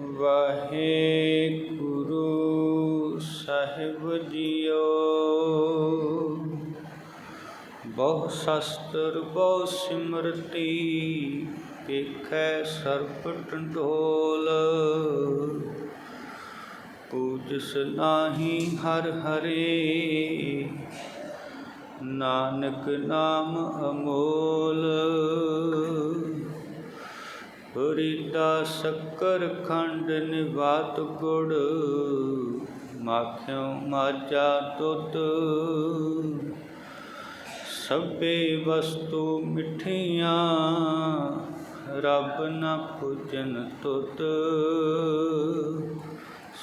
ਵਾਹਿਗੁਰੂ ਸਾਹਿਬ JIO. ਬਹੁ ਸ਼ਸਤਰ, ਬਹੁ ਸਿਮਰਤੀ ਵੇਖੈ ਸਰਪ ਟੰਡੋਲ। ਪੂਜਸ ਨਾਹੀ ਹਰ ਹਰੇ, ਨਾਨਕ ਨਾਮ ਅਮੋਲ। ਫਰੀਦਾ ਸ਼ੱਕਰ ਖੰਡ ਨਿਵਾਤ ਗੁੜ, ਮਾਖਿਓ ਮਾਜਾ ਤੁਤ ਸਭੇ ਵਸਤੂ ਮਿੱਠੀਆਂ, ਰੱਬ ਨਾ ਪੂਜਨ ਤੁਤ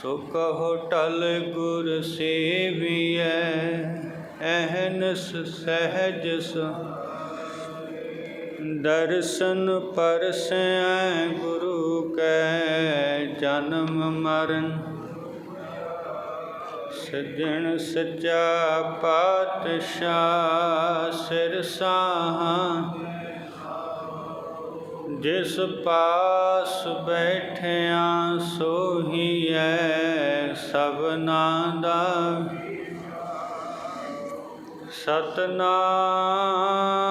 ਸੋ ਕਹੋ ਟਲ ਗੁਰ ਸੇਵੀਐ ਅਹਨਸ ਸਹਿਜ ਸ ਦਰਸ਼ਨ ਪਰਸੈ ਗੁਰੂ ਕੈ ਜਨਮ ਮਰਨ। ਸਜਣ ਸੱਚਾ ਪਾਤਸ਼ਾਹ ਸਿਰ ਸਾਹਾਂ। ਜਿਸ ਪਾਸ ਬੈਠਿਆ ਸੋਹੀਐ ਸਭਨਾ ਦਾ ਸਤਨਾਮ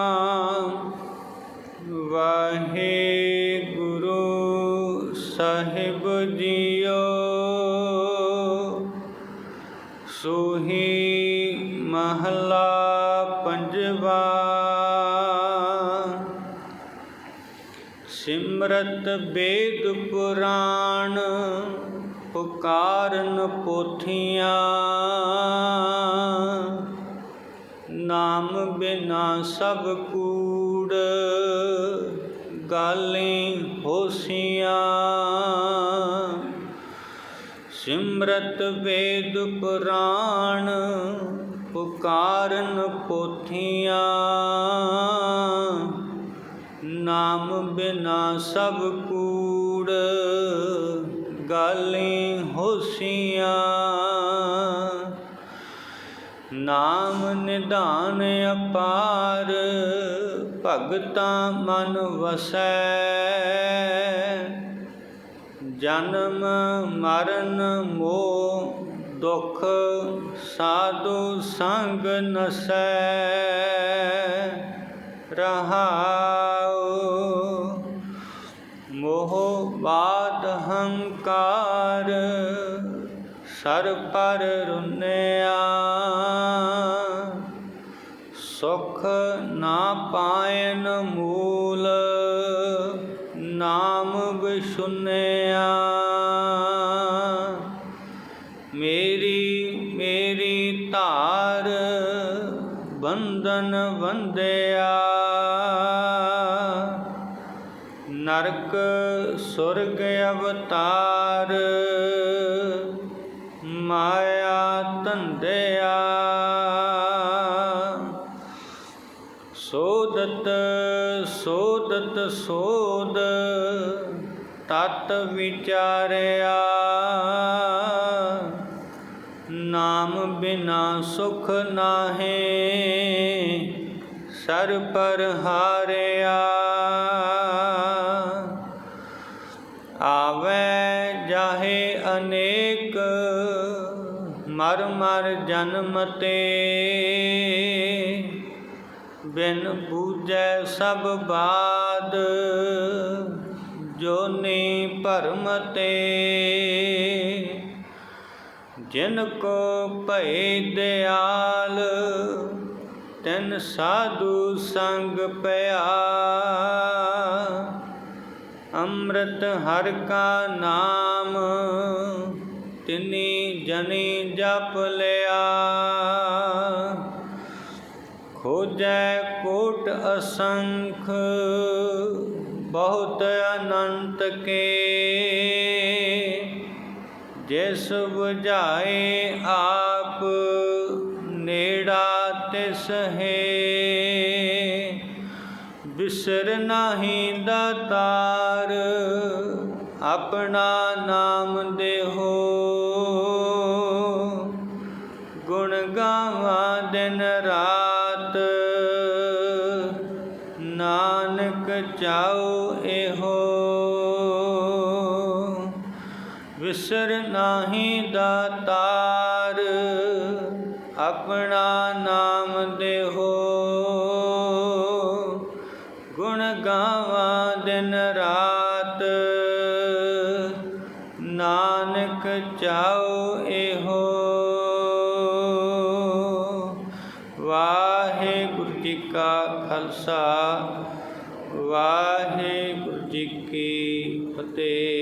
ਸੋਹੀ ਮਹਲਾ ਪੰਜਵਾ। ਸਿਮਰਤ ਬੇਦ ਪੁਰਾਣ ਪੁਕਾਰਨ ਪੋਥੀਆਂ। ਨਾਮ ਬਿਨਾ ਸਭ ਕੂੜ ਗਾਲੀ ਹੋਸੀਆਂ। ਸਿਮਰਤ ਵੇਦ ਪੁਰਾਣ ਪੁਕਾਰਨ ਪੋਥੀਆਂ। ਨਾਮ ਬਿਨਾ ਸਭ ਕੂੜ ਗਾਲੀ ਹੋਸੀਆਂ। ਨਾਮ ਨਿਧਾਨ ਅਪਾਰ ਭਗਤਾਂ ਮਨ ਵਸੈ। ਜਨਮ ਮਰਨ ਮੋਹ ਦੁਖ ਸਾਧੂ ਸੰਗ ਨਸੈ ਰਹਾਉ। ਮੋਹ ਬਾਦ ਹੰਕਾਰ ਸਰ ਪਰ ਰੁਨਿਆ। ਸੁਖ ਨਾ ਪਾਇਨ ਮੂਲ ਨਾ ਵਿਸੁਨਿਆ ਮੇਰੀ ਮੇਰੀ ਧਾਰ ਬੰਧਨ ਬੰਦਿਆ ਨਰਕ ਸੁਰਗ ਅਵਤਾਰ ਸੋਦਤ ਸੋਦ ਤਤ ਵਿਚਾਰਿਆ। ਨਾਮ ਬਿਨਾ ਸੁਖ ਨਾਹੀ ਸਰ ਪਰ ਹਾਰਿਆ। ਆਵੇ ਜਾਹੇ ਅਨੇਕ, ਮਰ ਮਰ ਜਨਮ ਤੇ। ਬਿਨ ਬੂਝੈ ਸਭ ਬਾਦ, ਜੋਨੀ ਭਰਮ ਤੇ। ਜਿਨ ਕੋ ਭਏ ਦਿਆਲ, ਤਿਨ ਸਾਧੂ ਸੰਗ ਪਿਆ ਅੰਮ੍ਰਿਤ ਹਰ ਕਾ ਨਾਮ, ਤਿਨੀ ਜਨੀ ਜਪ ਲਿਆ। ਖੋਜੈ ਕੋਟ ਅਸੰਖ, ਬਹੁਤ ਅਨੰਤ ਕੇ। ਜਿਸ ਬੁਝਾਏ ਆਪ, ਨੇੜਾ ਤਿਸ ਹੈ। ਬਿਸਰ ਨਾਹੀ ਦਾਤਾਰ ਆਪਣਾ ਨਾਮ ਦੇਹੋ। ਗੁਣ ਗਾਵਾਂ ਦਿਨ ਰਾਤ ਵਿਸਰ ਨਾਹੀ ਦਾਤਾਰ ਆਪਣਾ ਨਾਮ ਦੇਹੋ। ਗੁਣ ਗਾਵਾਂ ਦਿਨ ਰਾਤ, ਨਾਨਕ ਚਾਉ ਇਹੋ। ਵਾਹਿਗੁਰੂ ਜੀ ਕਾ ਖਾਲਸਾ, ਵਾਹਿਗੁਰੂ ਜੀ ਕੀ ਫਤਿਹ।